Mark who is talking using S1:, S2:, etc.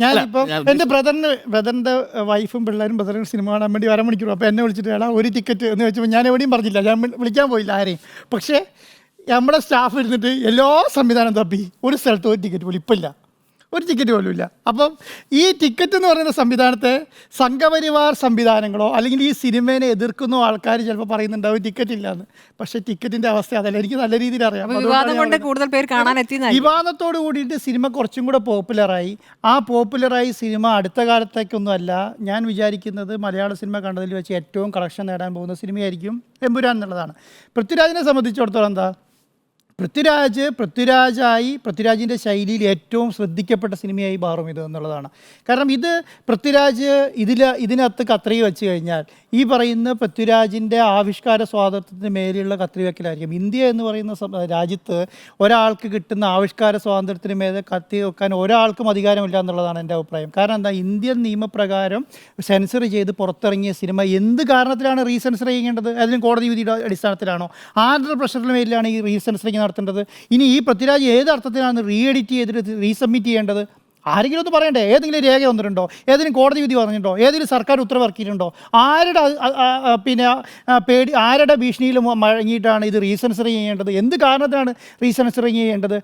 S1: ഞാനിപ്പം എന്റെ ബ്രദറിന് ബ്രദറിന്റെ വൈഫും പിള്ളേരും ബ്രദറിന് സിനിമ കാണാൻ വേണ്ടി അരമണിക്കൂർ അപ്പോൾ എന്നെ വിളിച്ചിട്ട് എടാ ഒരു ടിക്കറ്റ് എന്ന് വെച്ചപ്പോൾ ഞാൻ എവിടെയും പറഞ്ഞില്ല. ഞാൻ വിളിക്കാൻ പോയില്ല ആരെയും. പക്ഷേ നമ്മുടെ സ്റ്റാഫ് ഇരുന്നിട്ട് എല്ലാ സംവിധാനം തപ്പി. ഒരു സ്ഥലത്ത് ഒരു ടിക്കറ്റ് പോലും ഇപ്പം ഇല്ല ഒരു ടിക്കറ്റ് പോലും ഇല്ല അപ്പം ഈ ടിക്കറ്റ് എന്ന് പറയുന്ന സംവിധാനത്തെ സംഘപരിവാർ സംവിധാനങ്ങളോ അല്ലെങ്കിൽ ഈ സിനിമേനെ എതിർക്കുന്ന ആൾക്കാർ ചിലപ്പോൾ പറയുന്നുണ്ടാവും ടിക്കറ്റ് ഇല്ലാന്ന്. പക്ഷേ ടിക്കറ്റിന്റെ അവസ്ഥ അതല്ല. എനിക്ക് നല്ല രീതിയിൽ അറിയാം. വിവാദത്തോട് കൂടിയിട്ട് സിനിമ കുറച്ചും കൂടെ പോപ്പുലറായി. ആ പോപ്പുലറായി സിനിമ അടുത്ത കാലത്തേക്കൊന്നും അല്ല ഞാൻ വിചാരിക്കുന്നത് മലയാള സിനിമ കണ്ടതിൽ വെച്ച് ഏറ്റവും കളക്ഷൻ നേടാൻ പോകുന്ന സിനിമയായിരിക്കും എമ്പുരാൻ എന്നുള്ളതാണ്. പൃഥ്വിരാജിനെ സംബന്ധിച്ചിടത്തോളം എന്താ? പൃഥ്വിരാജ് പൃഥ്വിരാജായി പൃഥ്വിരാജിന്റെ ശൈലിയിൽ ഏറ്റവും ശ്രദ്ധിക്കപ്പെട്ട സിനിമയായി മാറും ഇത് എന്നുള്ളതാണ്. കാരണം ഇത് പൃഥ്വിരാജ് ഇതിൽ ഇതിനകത്ത് കത്രി വെച്ച് കഴിഞ്ഞാൽ ഈ പറയുന്ന പൃഥ്വിരാജിന്റെ ആവിഷ്കാര സ്വാതന്ത്ര്യത്തിന് മേലെയുള്ള കത്രി വെക്കലായിരിക്കും. ഇന്ത്യ എന്ന് പറയുന്ന രാജ്യത്ത് ഒരാൾക്ക് കിട്ടുന്ന ആവിഷ്കാര സ്വാതന്ത്ര്യത്തിന് മേലെ കത്തി വെക്കാൻ ഒരാൾക്കും അധികാരമില്ല എന്നുള്ളതാണ് എന്റെ അഭിപ്രായം. കാരണം എന്താ? ഇന്ത്യൻ നിയമപ്രകാരം സെൻസർ ചെയ്ത് പുറത്തിറങ്ങിയ സിനിമ എന്ത് കാരണത്തിലാണ് റീസെൻസർ ചെയ്യേണ്ടത്? അതിന് കോടതി വിധിയുടെ അടിസ്ഥാനത്തിലാണോ? ആരുടെ പ്രഷറിന് മേലിലാണ് ഈ റീസെൻസറിങ് നടത്തേണ്ടത്? ഇനി ഈ പൃഥ്വിരാജ് ഏത് അർത്ഥത്തിലാണ് റീ എഡിറ്റ് ചെയ്തിട്ട് റീസബ്മിറ്റ് ചെയ്യേണ്ടത്? ആരെങ്കിലും ഒന്ന് പറയണ്ടേ? ഏതെങ്കിലും രേഖ വന്നിട്ടുണ്ടോ? ഏതെങ്കിലും കോടതി വിധി പറഞ്ഞിട്ടുണ്ടോ ഏതെങ്കിലും സർക്കാർ ഉത്തരവിറക്കിയിട്ടുണ്ടോ ആരുടെ പിന്നെ പേടി ആരുടെ ഭീഷണിയിൽ മഴങ്ങിയിട്ടാണ് ഇത് റീസെൻസറിങ് ചെയ്യേണ്ടത്? എന്ത് കാരണത്തിനാണ് റീസെൻസറിങ് ചെയ്യേണ്ടത്?